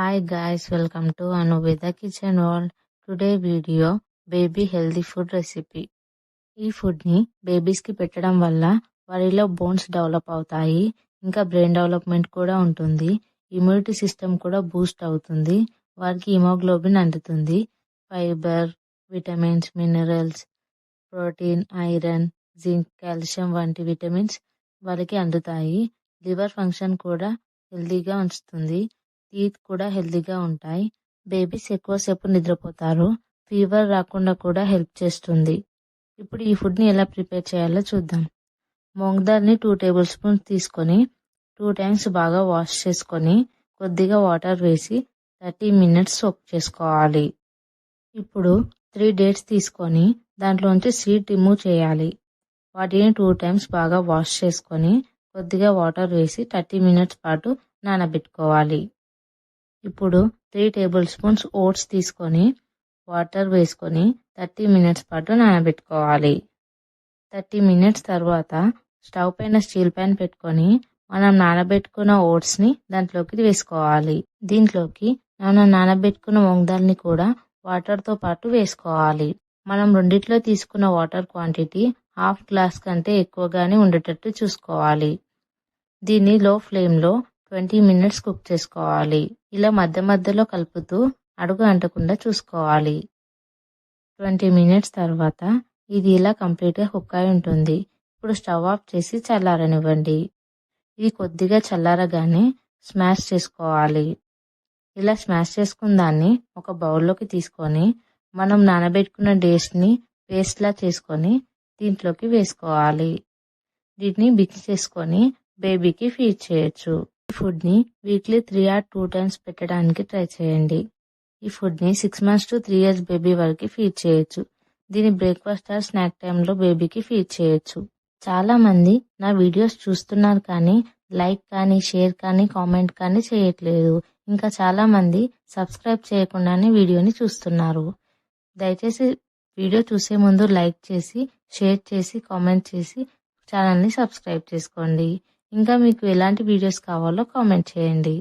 Hi guys, welcome to Anuveda Kitchen World. Today video baby healthy food recipe ఈ ఫుడ్ని బేబీస్కి పెట్టడం వల్ల వారిలో బోన్స్ డెవలప్ అవుతాయి ఇంకా బ్రెయిన్ డెవలప్మెంట్ కూడా ఉంటుంది ఇమ్యూనిటీ సిస్టమ్ కూడా బూస్ట్ అవుతుంది వారికి హిమోగ్లోబిన్ అందుతుంది fibre vitamins minerals protein iron zinc calcium వంటి విటమిన్స్ వారికి అందుతాయి. లివర్ ఫంక్షన్ కూడా హెల్దీగా ఉంచుతుంది. టీత్ కూడా హెల్దీగా ఉంటాయి. బేబీస్ ఎక్కువసేపు నిద్రపోతారు. ఫీవర్ రాకుండా కూడా హెల్ప్ చేస్తుంది. ఇప్పుడు ఈ ఫుడ్ని ఎలా ప్రిపేర్ చేయాలో చూద్దాం. మూంగ్ దాల్ని టూ టేబుల్ స్పూన్స్ తీసుకొని టూ టైమ్స్ బాగా వాష్ చేసుకొని కొద్దిగా వాటర్ వేసి థర్టీ మినిట్స్ సోక్ చేసుకోవాలి. ఇప్పుడు త్రీ డేట్స్ తీసుకొని దాంట్లోంచి సీడ్ రిమూవ్ చేయాలి. వాటిని టూ టైమ్స్ బాగా వాష్ చేసుకొని కొద్దిగా వాటర్ వేసి థర్టీ మినిట్స్ పాటు నానబెట్టుకోవాలి. ఇప్పుడు త్రీ టేబుల్ స్పూన్స్ ఓట్స్ తీసుకొని వాటర్ వేసుకొని థర్టీ మినిట్స్ పాటు నానబెట్టుకోవాలి. థర్టీ మినిట్స్ తర్వాత స్టవ్ పైన స్టీల్ ప్యాన్ పెట్టుకొని మనం నానబెట్టుకున్న ఓట్స్ని దాంట్లోకి వేసుకోవాలి. దీంట్లోకి మనం నానబెట్టుకున్న మొంగదాల్ని కూడా వాటర్తో పాటు వేసుకోవాలి. మనం రెండిట్లో తీసుకున్న వాటర్ క్వాంటిటీ హాఫ్ గ్లాస్ కంటే ఎక్కువగానే ఉండేటట్టు చూసుకోవాలి. దీన్ని లో ఫ్లేమ్లో ట్వంటీ మినిట్స్ కుక్ చేసుకోవాలి. ఇలా మధ్య మధ్యలో కలుపుతూ అడుగు అంటకుండా చూసుకోవాలి. ట్వంటీ మినిట్స్ తర్వాత ఇది ఇలా కంప్లీట్గా కుక్ అయి ఉంటుంది. ఇప్పుడు స్టవ్ ఆఫ్ చేసి చల్లారనివ్వండి. ఇది కొద్దిగా చల్లారగానే స్మాష్ చేసుకోవాలి. ఇలా స్మాష్ చేసుకున్న దాన్ని ఒక బౌల్లోకి తీసుకొని మనం నానబెట్టుకున్న డేస్ని పేస్ట్లా చేసుకొని దీంట్లోకి వేసుకోవాలి. దీన్ని బిక్స్ చేసుకొని బేబీకి ఫీడ్ చేయొచ్చు. ఈ ఫుడ్ని weekly three or two times పెట్టడానికి ట్రై చేయండి. ఈ ఫుడ్ని six months to three years baby వరకు ఫీడ్ చేయొచ్చు. దీని బ్రేక్ఫాస్ట్ ఆర్ స్నాక్ టైంలో బేబీకి ఫీడ్ చేయొచ్చు. చాలా మంది నా వీడియోస్ చూస్తున్నారు కానీ లైక్ కానీ షేర్ కానీ కామెంట్ కానీ చేయట్లేదు. ఇంకా చాలా మంది సబ్స్క్రైబ్ చేయకుండానే వీడియోని చూస్తున్నారు. దయచేసి వీడియో చూసే ముందు లైక్ చేసి షేర్ చేసి కామెంట్ చేసి ఛానల్ని సబ్స్క్రైబ్ చేసుకోండి. ఇంకా మీకు ఎలాంటి వీడియోస్ కావాలో కామెంట్ చేయండి.